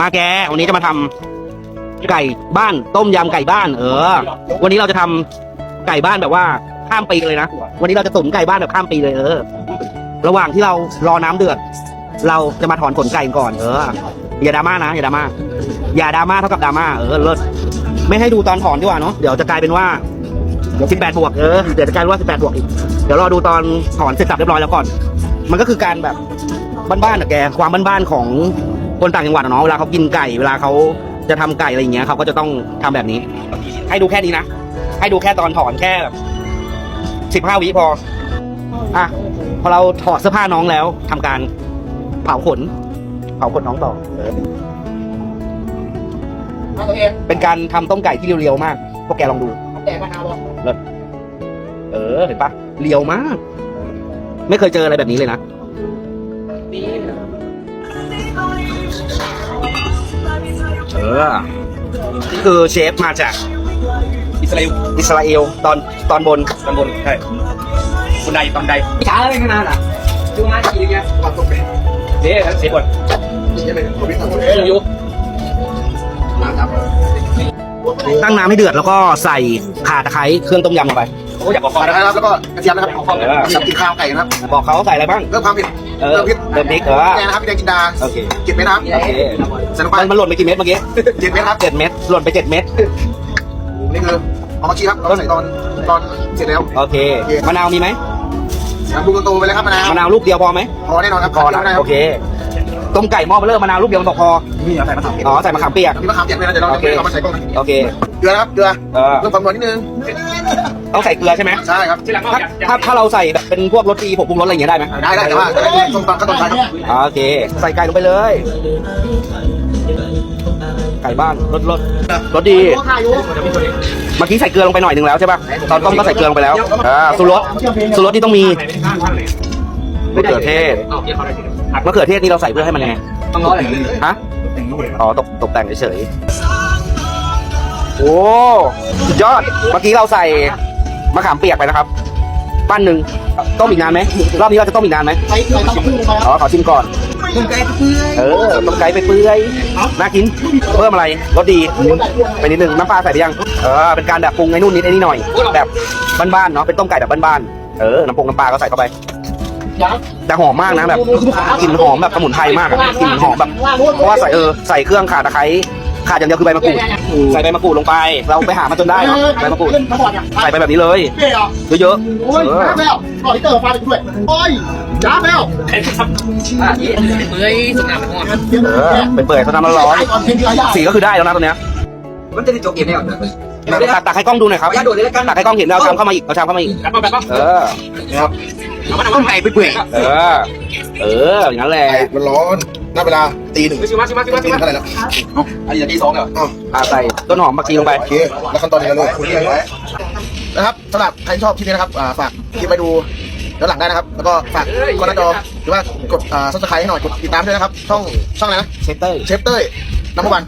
มาแก วันนี้จะมาทำไก่บ้าน ต้มยำไก่บ้าน เออ วันนี้เราจะทำไก่บ้านแบบว่า ข้ามปีเลยนะ วันนี้เราจะตุ๋นไก่บ้านแบบข้ามปีเลยเออ ระหว่างที่เรารอน้ำเดือด เราจะมาถอนขนไก่ก่อน เออ อย่าดราม่านะ อย่าดราม่า อย่าดราม่าเท่ากับดราม่า เออ เลิศ ไม่ให้ดูตอนถอนดีกว่าเนาะ เดี๋ยวจะกลายเป็นว่า18บแปดบวกเออ เดี๋ยวจะกลายเป็นว่า18บวกอีก เดี๋ยวรอดูตอนถอนเสร็จสับเรียบร้อยแล้วก่อน มันก็คือการแบบบ้านๆอะแก ความบ้านๆของ คนต่างจังหวัดอะเนาะเวลาเขากินไก่เวลาเขาจะทำไก่อะไรอย่างเงี้ยเขาก็จะต้องทำแบบนี้ ให้ดูแค่นี้นะ ให้ดูแค่ตอนถอนแค่สิบห้าวิพอ อะ พอเราถอดเสื้อผ้าน้องแล้วทำการเผาขน เผาขนน้องต่อเป็นการทำต้มไก่ที่เรียวๆมาก พวกแกลองดูแต่มะนาวบอกเออ เห็นปะเรียวมาก ไม่เคยเจออะไรแบบนี้เลยนะ ออนี่คือเชฟมาจากอิสราเอลอิสราเอลตอนตอนบนตำบลใช่คนใดตอนใดช้าเลยขนาดอะดูมากี่เงี้ยความตกเป็นเด้ทั้งเสียบดเอ้ยยุตั้งน้ำให้เดือดแล้วก็ใส่ข่าตะไคร้เครื่องต้มยำลงไป โอ้อยากบอกขอเขานะนะครับแล้วก็กระเทียมนะครับเออสับกินข้าวไก่นะครับบอกเขาใส่อะไรบ้างเพิ่มความเผ็ดเออเพิ่มพริกเติมพริกเออแกนะครับพี่แดงกินดาโอเคเจ็ดเม็ดนะครับโอเคใส่ลงไปมันมันหล่นไปกี่เม็ดเมื่อกี้เจ็ดเม็ดครับเจ็ดเม็ดหล่นไปเจ็ดเม็ดนี่คือเอามาชี้ครับเราใส่ตอนตอนเสร็จแล้วโอเคมะนาวมีไหมน้ำลูกโตๆไปเลยครับมะนาวมะนาวลูกเดียวพอไหมพอแน่นอนครับพอขาดนะไม่ได้คโอรับเค ต้มไก่หม้อเบลเลอร์มะนาวลูกเดียวมันบอกพอนี่เอาใส่มะขามเปียกอ๋อใส่มะขามเปียกมีมะขามเปียกด้วยนะเดี๋ยวเราโอเคเอามาใส่กล้องโอเคเกลือนะครับเกลือเออเพิ่มความนัวนิดนึงต้องใส่เกลือใช่ไหมใช่ครับที่หลังก็ถ้าอยากถ้าถ้าเราใส่แบบเป็นพวกรสดีผงปรุงรสอะไรอย่างเงี้ยได้ไหมได้ได้แต่ว่าจะได้ต้มตำขั้นตอนท้ายครับอ่าโอเค ใส่ไก่ลงไปเลย ไก่บ้านรสรสรสดี เมื่อกี้ใส่เกลือลงไปหน่อยหนึ่งแล้วใช่ป่ะตอนต้มก็ใส่เกลือลงไปแล้วอ่าสูรสสูรสนี่ต้องมีมะเขือเทศ เอาเดี๋ยวเขาได้สิ มะเขือเทศนี่เราใส่เพื่อให้มันยังไงต้องร้อยเลยฮะอ๋อตกตกแต่งเฉยๆโอ้สุดยอดเมื่อกี้เราใส่มะขามเปียกไปนะครับปั้นหนึ่งต้มอีกนานไหมรอบนี้เราจะต้มอีกนานไหมใส่ใส่ตำพึ่งลงไปครับอ๋อขอชิมก่อนต้มไก่เปื่อยเออต้มไก่ไปเปื่อยน่ากินเพิ่มอะไรรสดีไปนิดนึงน้ำปลาใส่ไปยังเออเป็นการแบบปรุงไอ้นู่นนิดไอ้นี่หน่อยแบบบ้านๆเนาะเป็นต้มไก่แบบบ้านๆเออน้ำปรุงน้ำปลาก็ใส่เข้าไป แต่หอมมากนะแบบกลิ่นหอมแบบสมุนไพรมากอะกลิ่นหอมแบบเพราะว่าใส่เออใส่เครื่องข่าตะไคร้ขาดอย่างเดียวคือใบมะกรูดใส่ใบมะกรูดลงไป เราไปหามาจนได้เนาะใบมะกรูดใส่ไปแบบนี้เลยเปรี้ยวเยอะโอ้ยๆเออจ้าแล้วต่อยเตอร์ฟาดด้วยโอ้ยจ้าแล้วอะยี่เมื่อยสงามเป็นห้องเออไปเปื่อยๆตอนน้ำมันร้อนก่อนเพียงเดียวสีก็คือได้แล้วนะตัวเนี้ยมันจะได้จบเกมแล้วตักตักให้กล้องดูหน่อยครับอย่าโดดเลยแล้วกันตักให้กล้องเห็นเอาชามเข้ามาอีกเอาชามเข้ามาอีกแบบแบบเออครับ เอามาทำอะไรไปเปื่อยเออ เออ อย่างนั้นแหละมันร้อนณเวลาตีหนึ่งชิมาชิมาชิมาตีชิหนึ่มางเท่าไหร่แล้วอันนี้จะตีสองเหรออ๋ออ่าใส่ต้นหอมผักชีลงไปโอเคแล้วขั้นตอนนี้เลยนะครับสำหรับใครที่ชอบคลิปนี้นะครับอ่าฝากคลิปไปดูย้อนหลังได้นะครับ แล้วก็ฝากกดหน้าจอหรือว่ากดอ่าซับสไครต์ให้หน่อยกดติดตามด้วยนะครับ ช่องช่องอะไรนะเชฟเต้ยเชฟเต้ยนัมเบอร์วัน